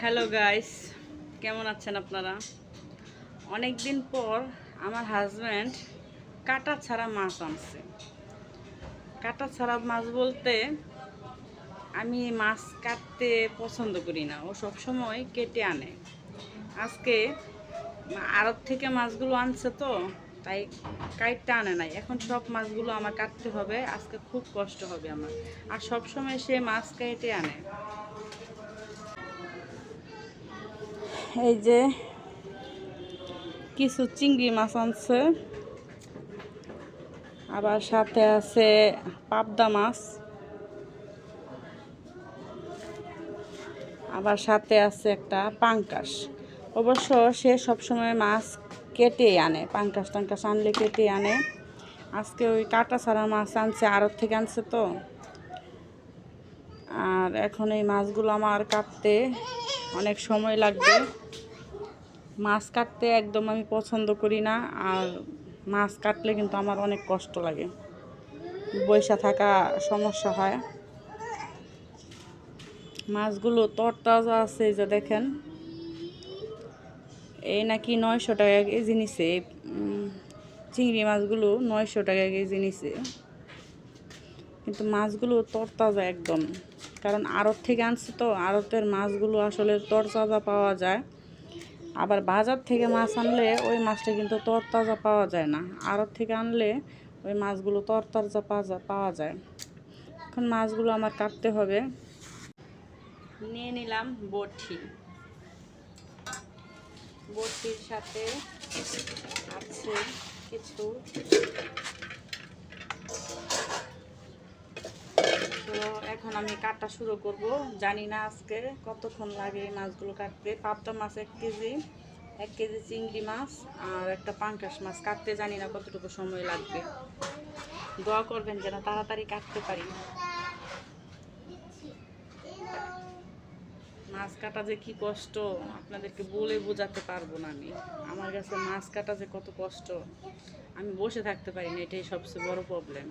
Hello guys কেমন আছেন আপনারা? অনেক দিন পর আমার হাজব্যান্ড কাটা ছাড়া মাছ আনছে। কাটা ছাড়া মাছ বলতে আমি মাছ কাটতে পছন্দ করি না। ও সবসময় কেটে আনে। আজকে আড়ত থেকে মাছগুলো আনছে তো, তাই কাইটটা আনে নাই। এখন সব মাছগুলো আমার কাটতে হবে। আজকে খুব কষ্ট হবে আমার। আর সবসময় সে মাছ কেটে আনে। এই যে কিছু চিংড়ি মাছ আনছে। আবার সাথে আছে পাবদা মাছ। আবার সাথে আছে একটা পাঙ্কাশ। অবশ্য সে সবসময় মাছ কেটে আনে, পাঙ্কাশ টাঙ্কাশ আনলে কেটে আনে। আজকে ওই কাটা ছাড়া মাছ আনছে, আড়ত থেকে আনছে তো। আর এখন এই মাছগুলো আমার কাটতে অনেক সময় লাগবে। মাছ কাটতে একদম আমি পছন্দ করি না, আর মাছ কাটলে কিন্তু আমার অনেক কষ্ট লাগে। বৈশা থাকা সমস্যা হয়। মাছগুলো তরতাজা আছে যে দেখেন। এই নাকি নয়শো টাকা কেজি নিছে। চিংড়ি মাছগুলো নয়শো টাকা কেজি নিছে। কিন্তু মাছগুলো তরতাজা একদম। কারণ আড়ত থেকে আনছে তো, আড়তের মাছগুলো আসলে তরতাজা পাওয়া যায়। আবার বাজার থেকে মাছ আনলে ওই মাছটা কিন্তু তরতাজা পাওয়া যায় না। আড়ত থেকে আনলে ওই মাছগুলো তরতাজা পাওয়া যায় পাওয়া যায়। এখন মাছগুলো আমার কাটতে হবে। নিয়ে নিলাম বটি। বটির সাথে আছে কিছু তো এখন আমি কাটা শুরু করব। জানি না আজকে কতক্ষণ লাগে এই মাছগুলো কাটতে। পাবদা মাছ এক কেজি এক কেজি চিংড়ি মাছ আর একটা পাঙ্কাশ মাছ। কাটতে জানি না কতটুকু সময় লাগবে। দোয়া করবেন যেন তাড়াতাড়ি কাটতে পারি। মাছ কাটা যে কি কষ্ট, আপনাদেরকে বলে বোঝাতে পারব না আমি। আমার কাছে মাছ কাটা যে কত কষ্ট, আমি বসে থাকতে পারি না, এটাই সবচেয়ে বড় প্রবলেম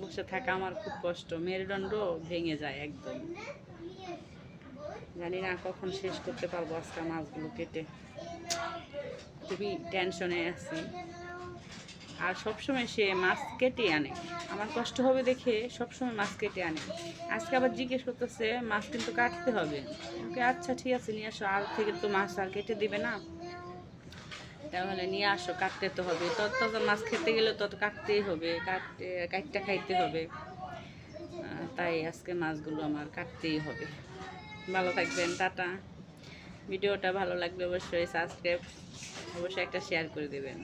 বসে থাকা আমার খুব কষ্ট। মেরুদণ্ড ভেঙে যায় একদম। জানি না কখন শেষ করতে পারব আজকে মাছগুলো কেটে। খুবই টেনশনে আছি। আর সবসময় সে মাছ কেটে আনে। আমার কষ্ট হবে দেখে সবসময় মাছ কেটে আনে। আজকে আবার জিজ্ঞেস করতেছে, মাছ কিন্তু কাটতে হবে। ওকে আচ্ছা ঠিক আছে, নিয়ে আসো। আর থেকে তো মাছ আর কেটে দিবে না। তাহলে নিয়ে আসো, কাটতে তো হবে। তত তত মাছ খেতে গেলে তত কাটতেই হবে, কাটতে কাটটা খাইতে হবে। তাই আজকে মাছগুলো আমার কাটতেই হবে। ভালো থাকবেন, টাটা। ভিডিওটা ভালো লাগলে অবশ্যই সাবস্ক্রাইব অবশ্যই একটা শেয়ার করে দেবেন।